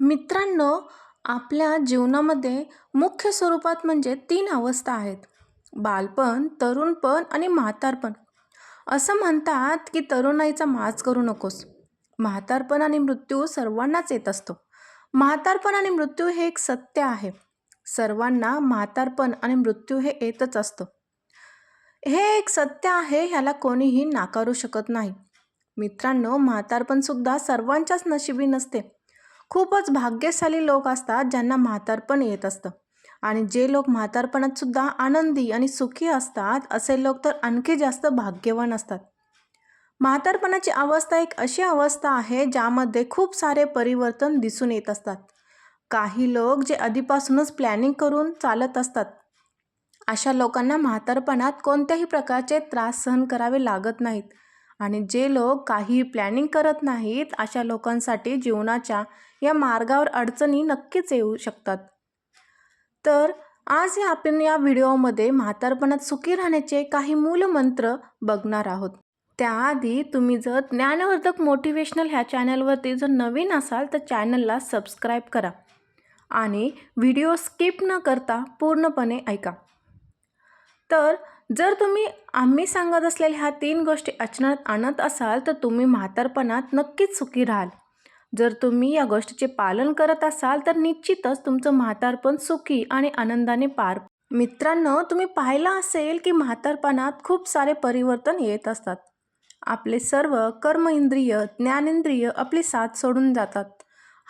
मित्रांनो आपल्या जीवनामध्ये मुख्य स्वरूपात म्हणजे तीन अवस्था आहेत. बालपण तरुणपण आणि म्हातारपण. असं म्हणतात की तरुणाईचा माज करू नकोस. म्हातारपण आणि मृत्यू सर्वांनाच येत असतो. म्हातारपण आणि मृत्यू हे एक सत्य आहे. सर्वांना म्हातारपण आणि मृत्यू हे येतच असतं. हे एक सत्य आहे ह्याला कोणीही नाकारू शकत नाही. मित्रांनो म्हातारपणसुद्धा सर्वांच्याच नशिबी नसते. खूपच भाग्यशाली लोक असतात ज्यांना म्हातारपण येत असतं. आणि जे लोक म्हातारपणात सुद्धा आनंदी आणि सुखी असतात असे लोक तर आणखी जास्त भाग्यवान असतात. म्हातारपणाची अवस्था एक अशी अवस्था आहे ज्यामध्ये खूप सारे परिवर्तन दिसून येत असतात. काही लोक जे आधीपासूनच प्लॅनिंग करून चालत असतात अशा लोकांना म्हातारपणात कोणत्याही प्रकारचे त्रास सहन करावे लागत नाहीत. आणि जे लोक काही प्लॅनिंग करत नाहीत अशा लोकांसाठी जीवनाच्या या मार्गावर अडचणी नक्कीच येऊ शकतात. तर आज या आपण या व्हिडिओमध्ये म्हातारपणात सुखी राहण्याचे काही मूलमंत्र बघणार आहोत. त्याआधी तुम्ही जर ज्ञानवर्धक मोटिवेशनल ह्या चॅनलवरती जर नवीन असाल तर चॅनलला सबस्क्राईब करा आणि व्हिडिओ स्किप न करता पूर्णपणे ऐका. तर जर तुम्ही आम्ही सांगत असलेल्या ह्या तीन गोष्टी आचरणात आणत असाल तर तुम्ही म्हातारपणात नक्कीच सुखी राहाल. जर तुम्ही या गोष्टीचे पालन करत असाल तर निश्चितच तुमचं म्हातारपण सुखी आणि आनंदाने पार मित्रांनो तुम्ही पाहिलं असेल की म्हातारपणात खूप सारे परिवर्तन येत असतात. आपले सर्व कर्म इंद्रिय ज्ञानेंद्रिय आपली साथ सोडून जातात.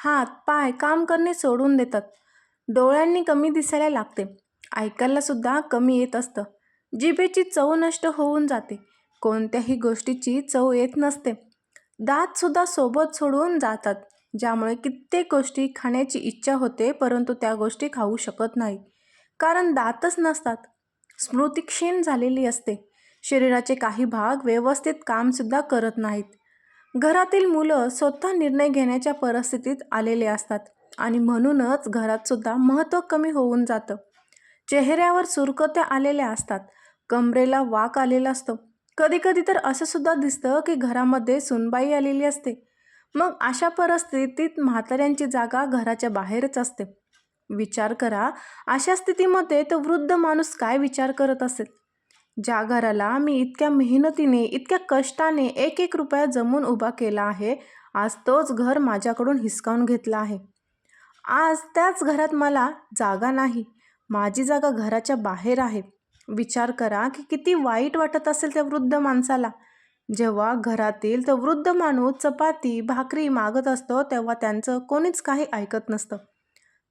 हात पाय काम करणे सोडून देतात. डोळ्यांनी कमी दिसायला लागते. ऐकायला सुद्धा कमी येत असतं. जिभेची चव नष्ट होऊन जाते. कोणत्याही गोष्टीची चव येत नसते. दातसुद्धा सोबत सोडून जातात ज्यामुळे कित्येक गोष्टी खाण्याची इच्छा होते परंतु त्या गोष्टी खाऊ शकत नाही. कारण दातच नसतात. स्मृती क्षीण झालेली असते. शरीराचे काही भाग व्यवस्थित कामसुद्धा करत नाहीत. घरातील मुलं स्वतः निर्णय घेण्याच्या परिस्थितीत आलेले असतात आणि म्हणूनच घरातसुद्धा महत्त्व कमी होऊन जातं. चेहऱ्यावर सुरकत्या आलेल्या असतात. कमरेला वाक आलेला असतो. कधी कधी तर असं सुद्धा दिसतं की घरामध्ये सुनबाई आलेली असते. मग अशा परिस्थितीत म्हाताऱ्यांची जागा घराच्या बाहेरच असते. विचार करा अशा स्थितीमध्ये तो वृद्ध माणूस काय विचार करत असेल? ज्या घराला मी इतक्या मेहनतीने इतक्या कष्टाने एक एक रुपया जमून उभा केला आहे आज तोच घर माझ्याकडून हिसकावून घेतला आहे. आज त्याच घरात मला जागा नाही. माझी जागा घराच्या बाहेर आहे. विचार करा की किती वाईट वाटत असेल त्या वृद्ध माणसाला. जेव्हा घरातील तो वृद्ध माणूस चपाती भाकरी मागत असतो तेव्हा त्यांचं कोणीच काही ऐकत नसतं.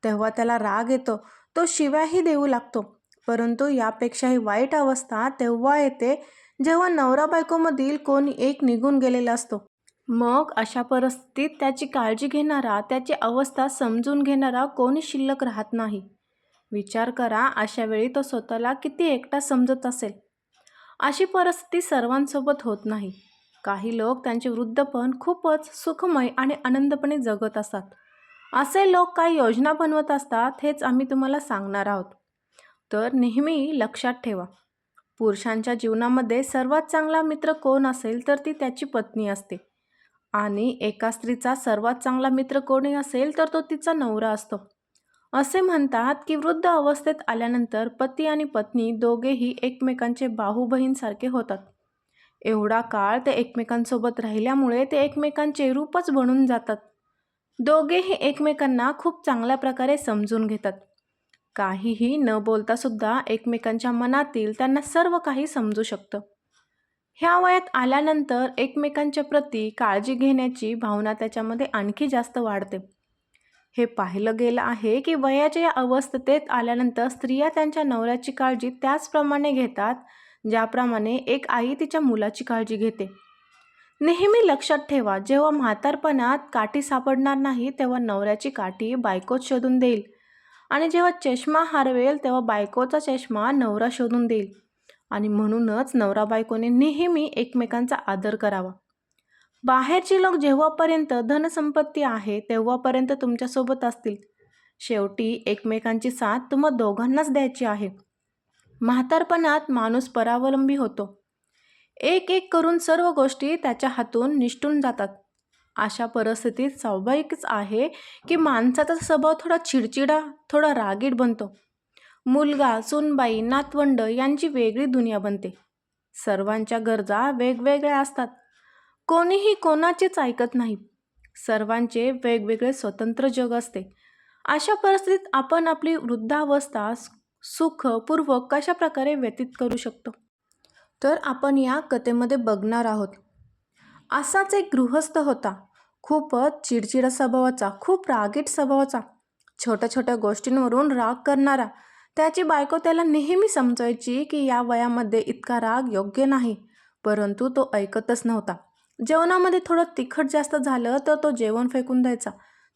तेव्हा त्याला राग येतो. तो शिव्याही देऊ लागतो. परंतु यापेक्षाही वाईट अवस्था तेव्हा येते जेव्हा नवरा बायकोमधील कोणी एक निघून गेलेला असतो. मग अशा परिस्थितीत त्याची काळजी घेणारा त्याची अवस्था समजून घेणारा कोणी शिल्लक राहत नाही. विचार करा अशा वेळी तो स्वतःला किती एकटा समजत असेल. अशी परिस्थिती सर्वांसोबत होत नाही. काही लोक त्यांचे वृद्धपण खूपच सुखमय आणि आनंदपणे जगत असतात. असे लोक काही योजना बनवत असतात हेच आम्ही तुम्हाला सांगणार आहोत. तर नेहमी लक्षात ठेवा. पुरुषांच्या जीवनामध्ये सर्वात चांगला मित्र कोण असेल तर ती त्याची पत्नी असते. आणि एका स्त्रीचा सर्वात चांगला मित्र कोणी असेल तर तो तिचा नवरा असतो. असे म्हणतात की वृद्ध अवस्थेत आल्यानंतर पती आणि पत्नी दोघेही एकमेकांचे बाहू बहीणसारखे होतात. एवढा काळ ते एकमेकांसोबत राहिल्यामुळे ते एकमेकांचे रूपच बनून जातात. दोघेही एकमेकांना खूप चांगल्या प्रकारे समजून घेतात. काहीही न बोलतासुद्धा एकमेकांच्या मनातील त्यांना सर्व काही समजू शकतं. ह्या वयात आल्यानंतर एकमेकांच्या प्रती काळजी घेण्याची भावना त्याच्यामध्ये आणखी जास्त वाढते. हे पाहिलं गेलं आहे की वयाच्या या अवस्थेत आल्यानंतर स्त्रिया त्यांच्या नवऱ्याची काळजी त्याचप्रमाणे घेतात ज्याप्रमाणे एक आई तिच्या मुलाची काळजी घेते. नेहमी लक्षात ठेवा जेव्हा म्हातारपणात काठी सापडणार नाही तेव्हा नवऱ्याची काठी बायकोच शोधून देईल. आणि जेव्हा चष्मा हरवेल तेव्हा बायकोचा चष्मा नवरा शोधून देईल. आणि म्हणूनच नवरा बायकोने नेहमी एकमेकांचा आदर करावा. बाहेरचे लोक जेव्हापर्यंत धनसंपत्ती आहे तेव्हापर्यंत तुमच्यासोबत असतील. शेवटी एकमेकांची साथ तुम्हा दोघांनाच द्यायची आहे. म्हातारपणात माणूस परावलंबी होतो. एक एक करून सर्व गोष्टी त्याच्या हातून निष्ठून जातात. अशा परिस्थितीत स्वाभाविकच आहे की माणसाचा स्वभाव थोडा चिडचिडा थोडा रागीट बनतो. मुलगा सूनबाई नातवंड यांची वेगळी दुनिया बनते. सर्वांच्या गरजा वेगवेगळ्या असतात. कोणीही कोणाचेच ऐकत नाही. सर्वांचे वेगवेगळे स्वतंत्र जग असते. अशा परिस्थितीत आपण आपली वृद्धावस्था सुखपूर्वक कशा प्रकारे व्यतीत करू शकतो? तर आपण या कथेमध्ये बघणार आहोत. असाच एक गृहस्थ होता. खूपच चिडचिडा स्वभावाचा खूप रागीट स्वभावाचा. छोट्या छोट्या गोष्टींवरून राग करणारा. त्याची बायको त्याला नेहमी समजायची की या वयामध्ये इतका राग योग्य नाही परंतु तो ऐकतच नव्हता. जेवणामध्ये थोडं तिखट जास्त झालं तर तो जेवण फेकून द्यायचा.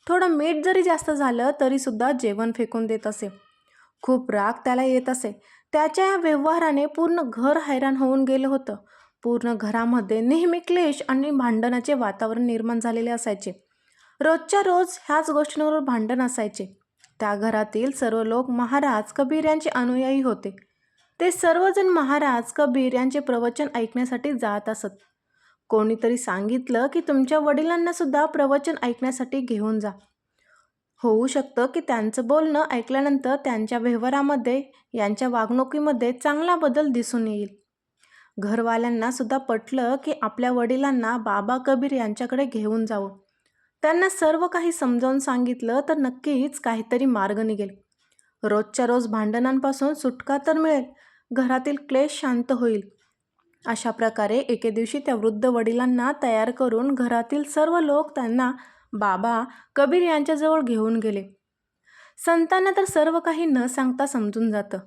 थोडं मीठ जरी जास्त झालं तरीसुद्धा जेवण फेकून देत असे. खूप राग त्याला येत असे. त्याच्या या व्यवहाराने पूर्ण घर हैराण होऊन गेलं होतं. पूर्ण घरामध्ये नेहमी क्लेश आणि भांडणाचे वातावरण निर्माण झालेले असायचे. रोजच्या रोज ह्याच गोष्टींवर भांडण असायचे. त्या घरातील सर्व लोक महाराज कबीर यांचे अनुयायी होते. ते सर्वजण महाराज कबीर यांचे प्रवचन ऐकण्यासाठी जात असत. कोणीतरी सांगितलं की तुमच्या वडिलांनासुद्धा प्रवचन ऐकण्यासाठी घेऊन जा. होऊ शकतं की त्यांचं बोलणं ऐकल्यानंतर त्यांच्या व्यवहारामध्ये यांच्या वागणुकीमध्ये चांगला बदल दिसून येईल. घरवाल्यांनासुद्धा पटलं की आपल्या वडिलांना बाबा कबीर यांच्याकडे घेऊन जावं. त्यांना सर्व काही समजावून सांगितलं तर नक्कीच काहीतरी मार्ग निघेल. रोजच्या रोज भांडणांपासून सुटका तर मिळेल. घरातील क्लेश शांत होईल. अशा प्रकारे एके दिवशी त्या वृद्ध वडिलांना तयार करून घरातील सर्व लोक त्यांना बाबा कबीर यांच्याजवळ घेऊन गेले. संतांना तर सर्व काही न सांगता समजून जातं.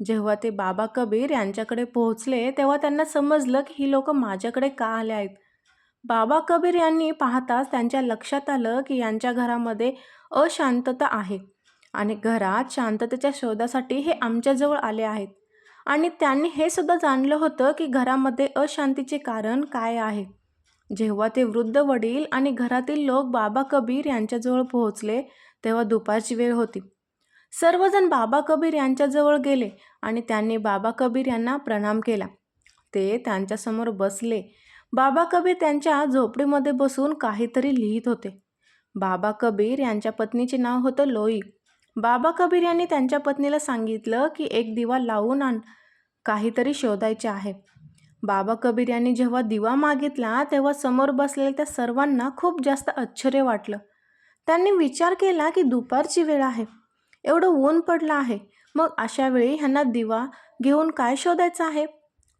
जेव्हा ते बाबा कबीर यांच्याकडे पोहोचले तेव्हा त्यांना समजलं की ही लोक माझ्याकडे का आले आहेत? बाबा कबीर यांनी पाहताच त्यांच्या लक्षात आलं की यांच्या घरामध्ये अशांतता आहे आणि घरात शांततेच्या शोधासाठी हे आमच्याजवळ आले आहेत. आणि त्यांनी हे सुद्धा जाणलं होतं की घरामध्ये अशांतीचे कारण काय आहे. जेव्हा ते वृद्ध वडील आणि घरातील लोक बाबा कबीर यांच्याजवळ पोहोचले तेव्हा दुपारची वेळ होती. सर्वजण बाबा कबीर यांच्याजवळ गेले आणि त्यांनी बाबा कबीर यांना प्रणाम केला. ते त्यांच्यासमोर बसले. बाबा कबीर त्यांच्या झोपडीमध्ये बसून काहीतरी लिहित होते. बाबा कबीर यांच्या पत्नीचे नाव होतं लोई. बाबा कबीर यांनी त्यांच्या पत्नीला सांगितलं की एक दिवा लावून आण काहीतरी शोधायचे आहे. बाबा कबीर यांनी जेव्हा दिवा मागितला तेव्हा समोर बसलेल्या त्या सर्वांना खूप जास्त आश्चर्य वाटलं. त्यांनी विचार केला की दुपारची वेळ आहे. एवढं ऊन पडलं आहे. मग अशा वेळी ह्यांना दिवा घेऊन काय शोधायचं आहे?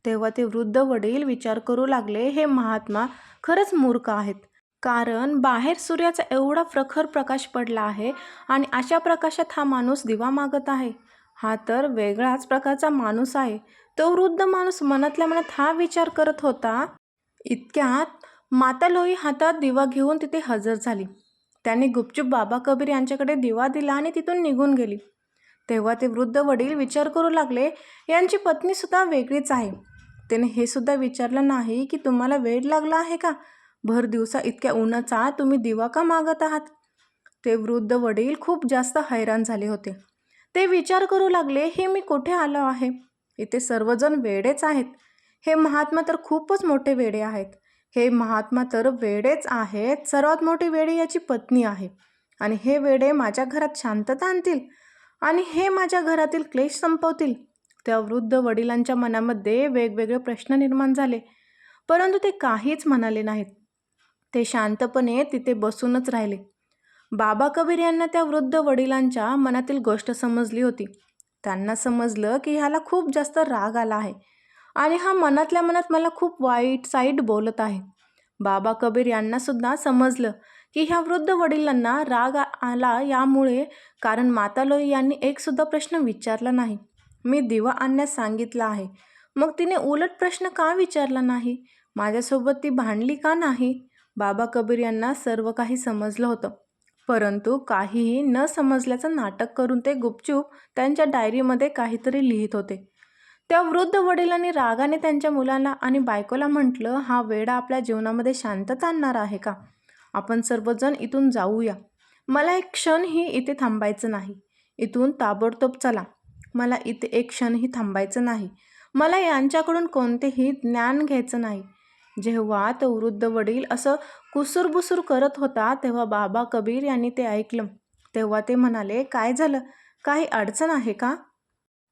तेव्हा ते वृद्ध वडील विचार करू लागले हे महात्मा खरंच मूर्ख आहेत. कारण बाहेर सूर्याचा एवढा प्रखर प्रकाश पडला आहे आणि अशा प्रकाशात हा माणूस दिवा मागत आहे. हा तर वेगळाच प्रकारचा माणूस आहे. तो वृद्ध माणूस मनातल्या मनात हा विचार करत होता इतक्यात माता लोई हातात दिवा घेऊन तिथे हजर झाली. त्याने गुपचूप बाबा कबीर यांच्याकडे दिवा दिला आणि तिथून निघून गेली. तेव्हा ते वृद्ध वडील विचार करू लागले यांची पत्नीसुद्धा वेगळीच आहे त्याने हे सुद्धा विचारलं नाही की तुम्हाला वेळ लागला आहे का? भर दिवसा इतक्या उन्हाचा तुम्ही दिवा का मागत आहात? ते वृद्ध वडील खूप जास्त हैराण झाले होते. ते विचार करू लागले हे मी कुठे आलो आहे? इथे सर्वजण वेडेच आहेत. हे महात्मा तर खूपच मोठे वेडे आहेत. हे महात्मा तर वेडेच आहेत. सर्वात मोठी वेडे याची पत्नी आहे. आणि हे वेडे माझ्या घरात शांतता आणतील? आणि हे माझ्या घरातील क्लेश संपवतील? त्या वृद्ध वडिलांच्या मनामध्ये वेगवेगळे प्रश्न निर्माण झाले. परंतु ते काहीच म्हणाले नाहीत. ते शांतपणे तिथे बसूनच राहिले. बाबा कबीर यांना त्या वृद्ध वडिलांच्या मनातील गोष्ट समजली होती. त्यांना समजलं की ह्याला खूप जास्त राग आला आहे आणि हा मनातल्या मनात मला खूप वाईट साईट बोलत आहे. बाबा कबीर यांनासुद्धा समजलं की ह्या वृद्ध वडिलांना राग आला यामुळे कारण माता लोई यांनी एकसुद्धा प्रश्न विचारला नाही. मी दिवा आणण्यास सांगितला आहे. मग तिने उलट प्रश्न का विचारला नाही? माझ्यासोबत ती भांडली का नाही? बाबा कबीर यांना सर्व काही समजलं होतं. परंतु काहीही न समजल्याचं नाटक करून ते गुपचूप त्यांच्या डायरीमध्ये काहीतरी लिहित होते. त्या वृद्ध वडिलांनी रागाने त्यांच्या मुलाला आणि बायकोला म्हटलं हा वेडा आपल्या जीवनामध्ये शांतता आणणार आहे का? आपण सर्वजण इथून जाऊया. मला एक क्षणही इथे थांबायचं नाही. इथून ताबडतोब चला. मला इथे एक क्षणही थांबायचं नाही. मला यांच्याकडून कोणतेही ज्ञान घ्यायचं नाही. जेव्हा तो वृद्ध वडील असं कुसूरबुसूर करत होता तेव्हा बाबा कबीर यांनी ते ऐकलं. तेव्हा ते म्हणाले काय झालं? काही अडचण आहे का?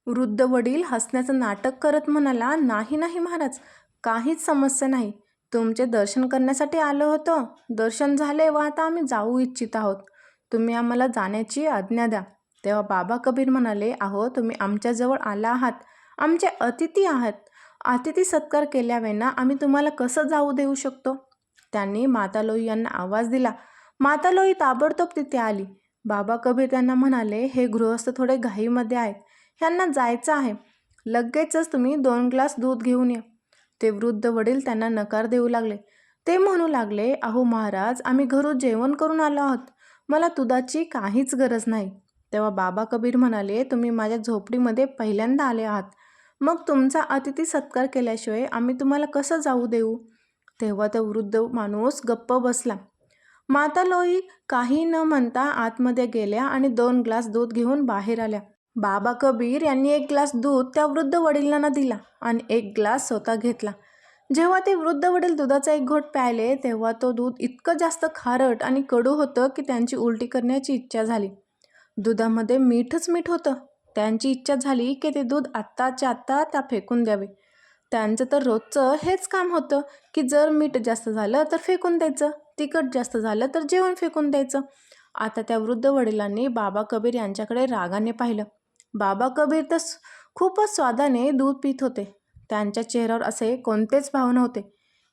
वृद्ध वडील हसण्याचं नाटक करत म्हणाला नाही नाही महाराज काहीच समस्या नाही. तुमचे दर्शन करण्यासाठी आलं होतं. दर्शन झाले व आता आम्ही जाऊ इच्छित आहोत. तुम्ही आम्हाला जाण्याची आज्ञा द्या. तेव्हा बाबा कबीर म्हणाले आहो तुम्ही आमच्याजवळ आला आहात. आमचे अतिथी आहात. अतिथी सत्कार केल्याविना आम्ही तुम्हाला कसं जाऊ देऊ शकतो? त्यांनी मातालोई यांना आवाज दिला. मातालोई ताबडतोब तिथे आली. बाबा कबीर त्यांना म्हणाले हे गृहस्थ थोडे घाईमध्ये आहेत. ह्यांना जायचं आहे. लगेचच तुम्ही दोन ग्लास दूध घेऊन या. ते वृद्ध वडील त्यांना नकार देऊ लागले. ते म्हणू लागले अहो महाराज आम्ही घरून जेवण करून आलो आहोत. मला दुधाची काहीच गरज नाही. तेव्हा बाबा कबीर म्हणाले तुम्ही माझ्या झोपडीमध्ये पहिल्यांदा आले आहात. मग तुमचा अतिथी सत्कार केल्याशिवाय आम्ही तुम्हाला कसं जाऊ देऊ? तेव्हा तो वृद्ध माणूस गप्प बसला. माता लोई काही न म्हणता आतमध्ये गेल्या आणि दोन ग्लास दूध घेऊन बाहेर आल्या. बाबा कबीर यांनी एक ग्लास दूध त्या वृद्ध वडिलांना दिला आणि एक ग्लास स्वतः घेतला. जेव्हा ते वृद्ध वडील दुधाचा एक घोट प्यायले तेव्हा तो दूध इतकं जास्त खारट आणि कडू होतं की त्यांची उलटी करण्याची इच्छा झाली. दुधामध्ये मीठच मीठ होतं. त्यांची इच्छा झाली की ते दूध आत्ताच्या आत्ता त्या फेकून द्यावे. त्यांचं तर रोजचं हेच काम होतं की जर मीठ जास्त झालं तर फेकून द्यायचं तिखट जास्त झालं तर जेवण फेकून द्यायचं. आता त्या वृद्ध वडिलांनी बाबा कबीर यांच्याकडे रागाने पाहिलं. बाबा कबीर तर खूपच स्वादाने दूध पित होते. त्यांच्या चेहऱ्यावर असे कोणतेच भाव नव्हते.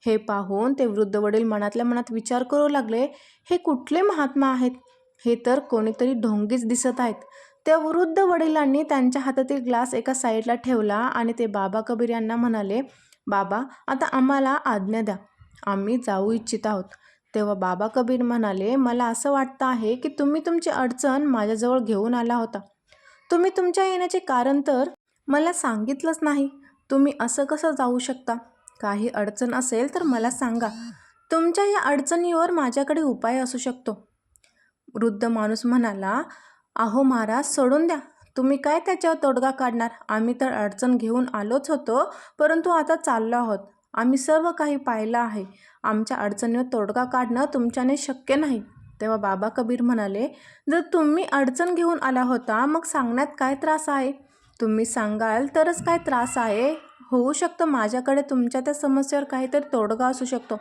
हे पाहून ते वृद्ध वडील मनातल्या मनात विचार करू लागले हे कुठले महात्मा आहेत? हे तर कोणीतरी ढोंगीच दिसत आहेत. त्या वृद्ध वडिलांनी त्यांच्या हातातील ग्लास एका साईडला ठेवला आणि ते बाबा कबीर यांना म्हणाले बाबा आता आम्हाला आज्ञा द्या. आम्ही जाऊ इच्छित आहोत. तेव्हा बाबा कबीर म्हणाले मला असं वाटतं आहे की तुम्ही तुमची अडचण माझ्याजवळ घेऊन आला होता. तुम्ही तुमच्या येण्याचे कारण तर मला सांगितलंच नाही. तुम्ही असं कसं जाऊ शकता? काही अडचण असेल तर मला सांगा. तुमच्या या अडचणीवर माझ्याकडे उपाय असू शकतो. वृद्ध माणूस म्हणाला अहो महाराज सोडून द्या. तुम्ही काय त्याच्यावर तोडगा काढणार? आम्ही तर अडचण घेऊन आलोच होतो परंतु आता चाललो आहोत. आम्ही सर्व काही पाहिलं आहे. आमच्या अडचणीवर तोडगा काढणं तुमच्याने शक्य नाही. तेव्हा बाबा कबीर म्हणाले जर तुम्ही अडचण घेऊन आला होता मग सांगण्यात काय त्रास आहे? तुम्ही सांगाल तरच काय त्रास आहे? होऊ शकतं माझ्याकडे तुमच्या त्या समस्येवर काहीतरी तोडगा असू शकतो.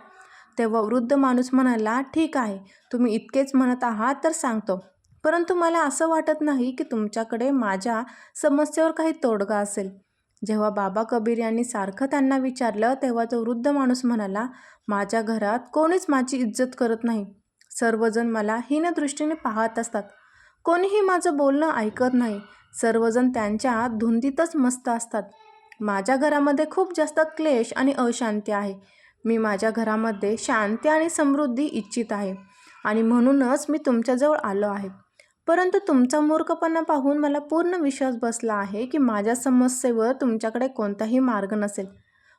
तेव्हा वृद्ध माणूस म्हणाला ठीक आहे. तुम्ही इतकेच म्हणत आहात तर सांगतो. परंतु मला असं वाटत नाही की तुमच्याकडे माझ्या समस्येवर काही तोडगा असेल. जेव्हा बाबा कबीर यांनी सारखं त्यांना विचारलं तेव्हा तो वृद्ध माणूस म्हणाला माझ्या घरात कोणीच माझी इज्जत करत नाही. सर्वजण मला हीनदृष्टीने पाहत असतात. कोणीही माझं बोलणं ऐकत नाही. सर्वजण त्यांच्या धुंदीतच मस्त असतात. माझ्या घरामध्ये खूप जास्त क्लेश आणि अशांती आहे. मी माझ्या घरामध्ये शांती आणि समृद्धी इच्छित आहे आणि म्हणूनच मी तुमच्याजवळ आलो आहे. परंतु तुमचा मूर्खपणा पाहून मला पूर्ण विश्वास बसला आहे की माझ्या समस्येवर तुमच्याकडे कोणताही मार्ग नसेल.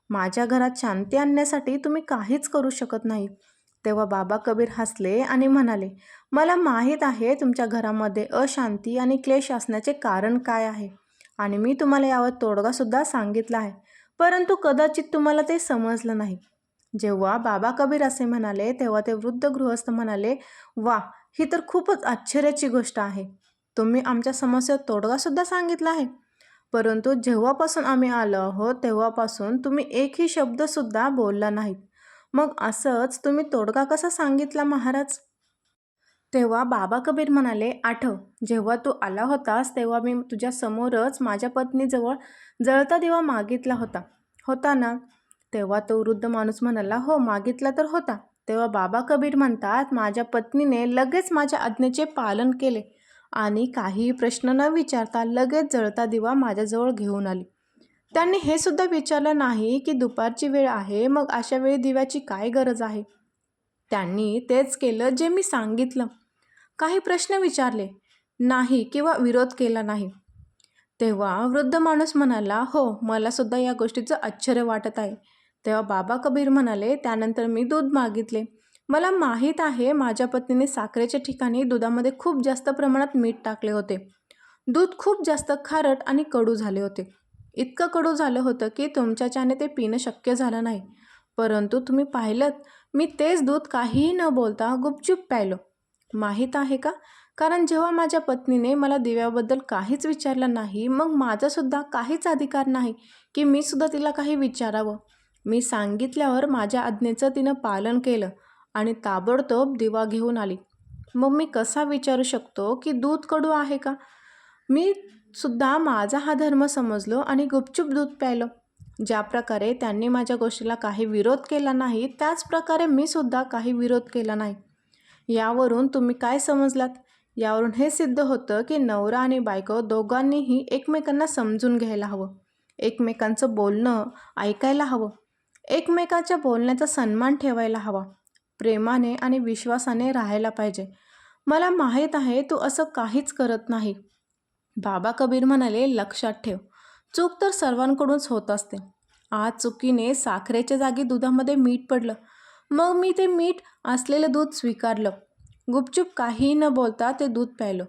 माझ्या घरात शांती आणण्यासाठी तुम्ही काहीच करू शकत नाही. तेव्हा बाबा कबीर हसले आणि म्हणाले मला माहीत आहे तुमच्या घरामध्ये अशांती आणि क्लेश असण्याचे कारण काय आहे आणि मी तुम्हाला यावर तोडगासुद्धा सांगितला आहे. परंतु कदाचित तुम्हाला ते समजलं नाही. जेव्हा बाबा कबीर असे म्हणाले तेव्हा ते वृद्ध गृहस्थ म्हणाले वा ही तर खूपच आश्चर्याची गोष्ट आहे. तुम्ही आमच्या समस्या तोडगासुद्धा सांगितला आहे. परंतु जेव्हापासून आम्ही आलो आहोत तेव्हापासून तुम्ही एकही शब्दसुद्धा बोलला नाहीत. मग असंच तुम्ही तोडगा कसा सांगितला महाराज? तेव्हा बाबा कबीर म्हणाले आठव जेव्हा तू आला होतास तेव्हा मी तुझ्या समोरच माझ्या पत्नीजवळ जळता दिवा मागितला होता. होता ना? तेव्हा तो वृद्ध माणूस म्हणाला हो मागितला तर होता. तेव्हा बाबा कबीर म्हणतात माझ्या पत्नीने लगेच माझ्या आज्ञेचे पालन केले आणि काही प्रश्न न विचारता लगेच जळता दिवा माझ्याजवळ घेऊन आली. त्यांनी हे सुद्धा विचारलं नाही की दुपारची वेळ आहे मग अशा वेळी दिव्याची काय गरज आहे? त्यांनी तेच केलं जे मी सांगितलं. काही प्रश्न विचारले नाही किंवा विरोध केला नाही. तेव्हा वृद्ध माणूस म्हणाला हो मला सुद्धा या गोष्टीचं आश्चर्य वाटत आहे. तेव्हा बाबा कबीर म्हणाले त्यानंतर मी दूध मागितले. मला माहीत आहे माझ्या पत्नीने साखरेच्या ठिकाणी दुधामध्ये खूप जास्त प्रमाणात मीठ टाकले होते. दूध खूप जास्त खारट आणि कडू झाले होते. इतकं कडू झालं होतं की तुमच्याच्याने ते पिणं शक्य झालं नाही. परंतु तुम्ही पाहिलं मी तेच दूध काहीही न बोलता गुपचूप प्यायलो. माहीत आहे का? कारण जेव्हा माझ्या पत्नीने मला दिव्याबद्दल काहीच विचारलं नाही मग माझासुद्धा काहीच अधिकार नाही की मी सुद्धा तिला काही विचारावं. मी सांगितल्यावर माझ्या आज्ञेचं तिनं पालन केलं आणि ताबडतोब दिवा घेऊन आली. मग मी कसा विचारू शकतो की दूध कडू आहे का? मी सुद्धा माझा हा धर्म समजलो आणि गुपचूप दूध प्यायलो. ज्या प्रकारे त्यांनी माझ्या गोष्टीला काही विरोध केला नाही त्याच प्रकारे मी सुद्धा काही विरोध केला नाही. यावरून तुम्ही काय समजलात? यावरून हे सिद्ध होतं की नवरा आणि बायको दोघांनीही एकमेकांना समजून घ्यायला हवं. एकमेकांचं बोलणं ऐकायला हवं. एकमेकाच्या बोलण्याचा सन्मान ठेवायला हवा. प्रेमाने आणि विश्वासाने राहायला पाहिजे. मला माहीत आहे तू असं काहीच करत नाही. बाबा कबीर म्हणाले लक्षात ठेव. चूक तर सर्वांकडूनच होत असते. आज चुकीने साखरेच्या जागी दुधामध्ये मीठ पडलं. मग मी ते मीठ असलेलं दूध स्वीकारलं. गुपचूप काहीही न बोलता ते दूध प्यायलं.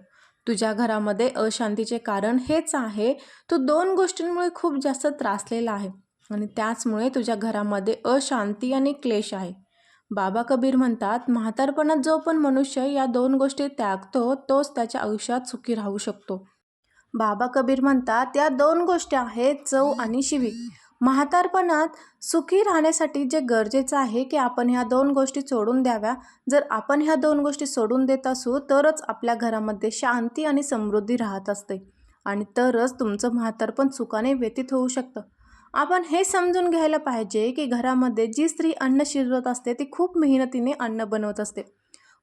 तुझ्या घरामध्ये अशांतीचे कारण हेच आहे. तू दोन गोष्टींमुळे खूप जास्त त्रासलेला आहे. आणि त्याचमुळे तुझ्या घरामध्ये अशांती आणि क्लेश आहे. बाबा कबीर म्हणतात म्हातारपणात जो पण मनुष्य या दोन गोष्टी त्यागतो तोच त्याच्या आयुष्यात सुखी राहू शकतो. बाबा कबीर म्हणतात या दोन गोष्टी आहेत चव आणि शिवी. म्हातारपणात सुखी राहण्यासाठी जे गरजेचं आहे की आपण ह्या दोन गोष्टी सोडून द्याव्या. जर आपण ह्या दोन गोष्टी सोडून देत असू तरच आपल्या घरामध्ये शांती आणि समृद्धी राहत असते आणि तरच तुमचं म्हातारपण सुखाने व्यतीत होऊ शकतं. आपण हे समजून घ्यायला पाहिजे की घरामध्ये जी स्त्री अन्न शिजवत असते ती खूप मेहनतीने अन्न बनवत असते.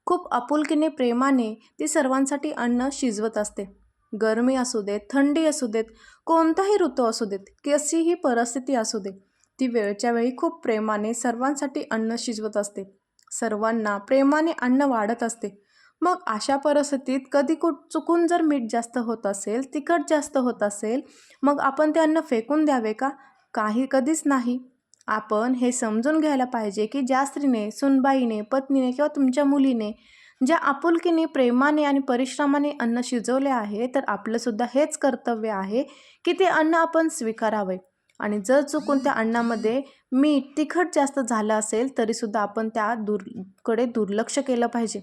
खूप आपुलकीने प्रेमाने ती सर्वांसाठी अन्न शिजवत असते. गरमी असू देत थंडी असू देत कोणताही ऋतू असू देत कशीही परिस्थिती असू दे ती वेळच्या वेळी खूप प्रेमाने सर्वांसाठी अन्न शिजवत असते. सर्वांना प्रेमाने अन्न वाढत असते. मग अशा परिस्थितीत कधी कुठ चुकून जर मीठ जास्त होत असेल तिखट जास्त होत असेल मग आपण ते अन्न फेकून द्यावे का? काही कधीच नाही. आपण हे समजून घ्यायला पाहिजे की ज्या स्त्रीने सुनबाईने पत्नीने किंवा तुमच्या मुलीने ज्या आपुलकीने प्रेमाने आणि परिश्रमाने अन्न शिजवले आहे तर आपलंसुद्धा हेच कर्तव्य आहे की ते अन्न आपण स्वीकारावे. आणि जर चुकून त्या अन्नामध्ये मीठ तिखट जास्त झालं असेल तरीसुद्धा आपण त्या दूरकडे दुर्लक्ष केलं पाहिजे.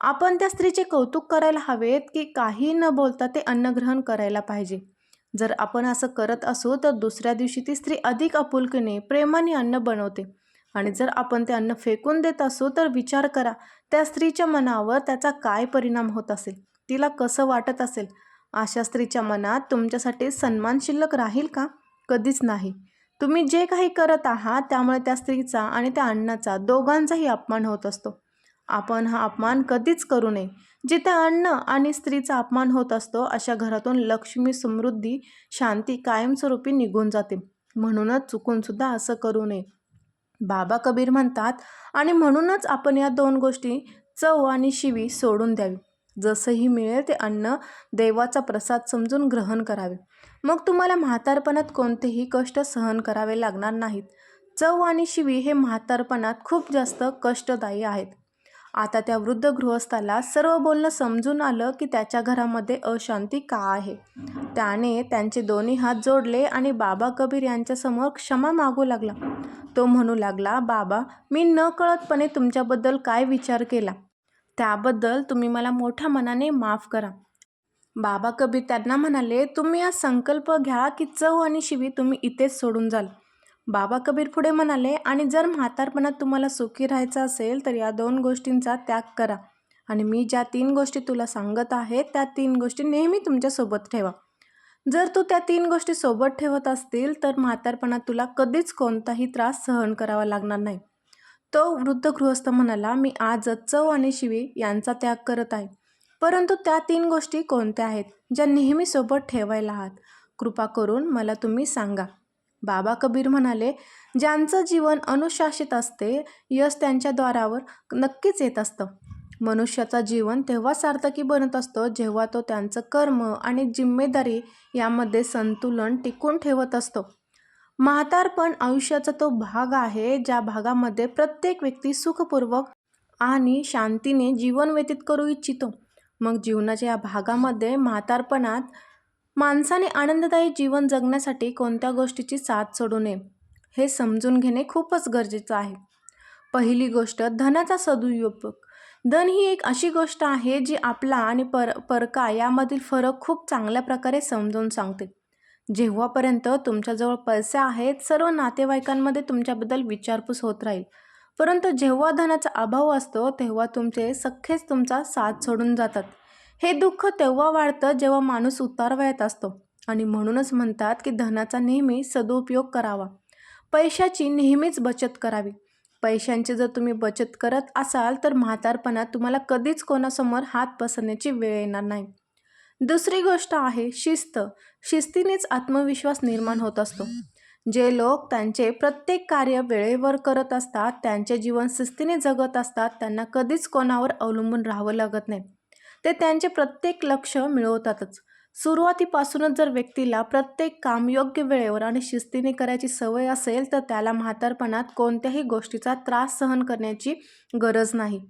आपण त्या स्त्रीचे कौतुक करायला हवेत की काही न बोलता ते अन्न ग्रहण करायला पाहिजे. जर आपण असं करत असू तर दुसऱ्या दिवशी ती स्त्री अधिक आपुलकीने प्रेमाने अन्न बनवते. आणि जर आपण ते अन्न फेकून देत असू तर विचार करा त्या स्त्रीच्या मनावर त्याचा काय परिणाम होत असेल? तिला कसं वाटत असेल? अशा स्त्रीच्या मनात तुमच्यासाठी सन्मान शिल्लक राहील का? कधीच नाही. तुम्ही जे काही करत आहात त्यामुळे त्या स्त्रीचा आणि त्या अन्नाचा दोघांचाही अपमान होत असतो. आपण हा अपमान कधीच करू नये. जिथे अन्न आणि स्त्रीचा अपमान होत असतो अशा घरातून लक्ष्मी समृद्धी शांती कायमस्वरूपी निघून जाते. म्हणूनच चुकूनसुद्धा असं करू नये. बाबा कबीर म्हणतात आणि म्हणूनच आपण या दोन गोष्टी चव आणि शिवी सोडून द्यावी. जसंही मिळेल ते अन्न देवाचा प्रसाद समजून ग्रहण करावे. मग तुम्हाला म्हातारपणात कोणतेही कष्ट सहन करावे लागणार नाहीत. चव आणि शिवी हे म्हातारपणात खूप जास्त कष्टदायी आहेत. आता त्या वृद्ध गृहस्थाला सर्व बोलणं समजून आलं की त्याच्या घरामध्ये अशांती का आहे? त्याने त्यांचे दोन्ही हात जोडले आणि बाबा कबीर यांच्यासमोर क्षमा मागू लागला. तो म्हणू लागला बाबा मी न कळतपणे तुमच्याबद्दल काय विचार केला? त्याबद्दल तुम्ही मला मोठ्या मनाने माफ करा. बाबा कबीर त्यांना म्हणाले तुम्ही हा संकल्प घ्या की चव आणि शिवी तुम्ही इथेच सोडून जाल. बाबा कबीर पुढे म्हणाले आणि जर म्हातारपणात तुम्हाला सुखी राहायचं असेल तर या दोन गोष्टींचा त्याग करा. आणि मी ज्या तीन गोष्टी तुला सांगत आहे त्या तीन गोष्टी नेहमी तुमच्यासोबत ठेवा. जर तू त्या तीन गोष्टी सोबत ठेवत असतील तर म्हातारपणात तुला कधीच कोणताही त्रास सहन करावा लागणार नाही. तो वृद्ध गृहस्थ म्हणाला मी आज चव आणि शिवी यांचा त्याग करत आहे. परंतु त्या तीन गोष्टी कोणत्या आहेत ज्या नेहमी सोबत ठेवायला आहात कृपा करून मला तुम्ही सांगा. बाबा कबीर म्हणाले ज्यांचं जीवन अनुशासित असते यश त्यांच्या द्वारावर नक्कीच येत असतं. मनुष्याचा जीवन तेव्हा सार्थकी बनत असतो जेव्हा तो त्यांचं कर्म आणि जिम्मेदारी यामध्ये संतुलन टिकून ठेवत असतो. म्हातारपण आयुष्याचा तो भाग आहे ज्या भागामध्ये प्रत्येक व्यक्ती सुखपूर्वक आणि शांतीने जीवन व्यतीत करू इच्छितो. मग जीवनाच्या या भागामध्ये म्हातारपणात माणसाने आनंददायी जीवन जगण्यासाठी कोणत्या गोष्टीची साथ सोडू नये हे समजून घेणे खूपच गरजेचं आहे. पहिली गोष्ट धनाचा सदुपयोग. धन ही एक अशी गोष्ट आहे जी आपला आणि पर परका यामधील फरक खूप चांगल्या प्रकारे समजावून सांगते. जेव्हापर्यंत तुमच्याजवळ पैसे आहेत सर्व नातेवाईकांमध्ये तुमच्याबद्दल विचारपूस होत राहील. परंतु जेव्हा धनाचा अभाव असतो तेव्हा तुमचे सख्खेच तुमचा साथ सोडून जातात. हे दुःख तेव्हा वाढतं जेव्हा माणूस उतारवयात असतो. आणि म्हणूनच म्हणतात की धनाचा नेहमी सदुपयोग करावा. पैशाची नेहमीच बचत करावी. पैशांची जर तुम्ही बचत करत असाल तर म्हातारपणात तुम्हाला कधीच कोणासमोर हात पसरण्याची वेळ येणार नाही. दुसरी गोष्ट आहे शिस्त. शिस्तीनेच आत्मविश्वास निर्माण होत असतो. जे लोक त्यांचे प्रत्येक कार्य वेळेवर करत असतात त्यांचे जीवन शिस्तीने जगत असतात त्यांना कधीच कोणावर अवलंबून राहावं लागत नाही. ते त्यांचे प्रत्येक लक्ष मिळवतातच. सुरुवातीपासूनच जर व्यक्तीला प्रत्येक काम योग्य वेळेवर आणि शिस्तीने करायची सवय असेल तर त्याला म्हातारपणात कोणत्याही गोष्टीचा त्रास सहन करण्याची गरज नाही.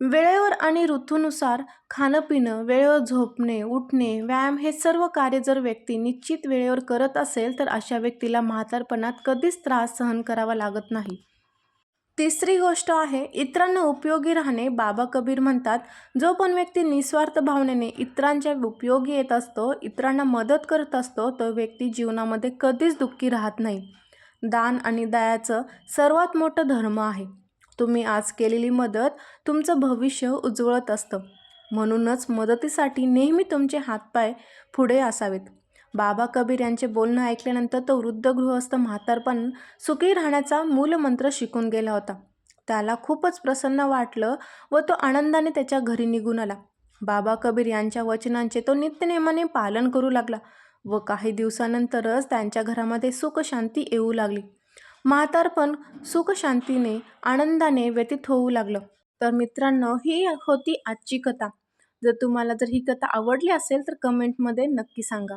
वेळेवर आणि ऋतूनुसार खाणं पिणं वेळेवर झोपणे उठणे व्यायाम हे सर्व कार्य जर व्यक्ती निश्चित वेळेवर करत असेल तर अशा व्यक्तीला म्हातारपणात कधीच त्रास सहन करावा लागत नाही. तिसरी गोष्ट आहे इतरांना उपयोगी राहणे बाबा कबीर म्हणतात जो पण व्यक्ती निस्वार्थ भावनेने इतरांच्या उपयोगी येत असतो इतरांना मदत करत असतो तो व्यक्ती जीवनामध्ये कधीच दुःखी राहत नाही. दान आणि दयाचं सर्वात मोठं धर्म आहे. तुम्ही आज केलेली मदत तुमचं भविष्य उजवळत असतं. म्हणूनच मदतीसाठी नेहमी तुमचे हातपाय पुढे असावेत. बाबा कबीर यांचे बोलणं ऐकल्यानंतर तो वृद्ध गृहस्थ म्हातारपण सुखी राहण्याचा मूलमंत्र शिकून गेला होता. त्याला खूपच प्रसन्न वाटलं व तो आनंदाने त्याच्या घरी निघून आला. बाबा कबीर यांच्या वचनांचे तो नित्यनेमाने पालन करू लागला व काही दिवसानंतरच त्यांच्या घरामध्ये सुखशांती येऊ लागली. म्हातारपण सुखशांतीने आनंदाने व्यतीत होऊ लागलं. तर मित्रांनो ही होती आजची कथा. जर तुम्हाला जर ही कथा आवडली असेल तर कमेंटमध्ये नक्की सांगा.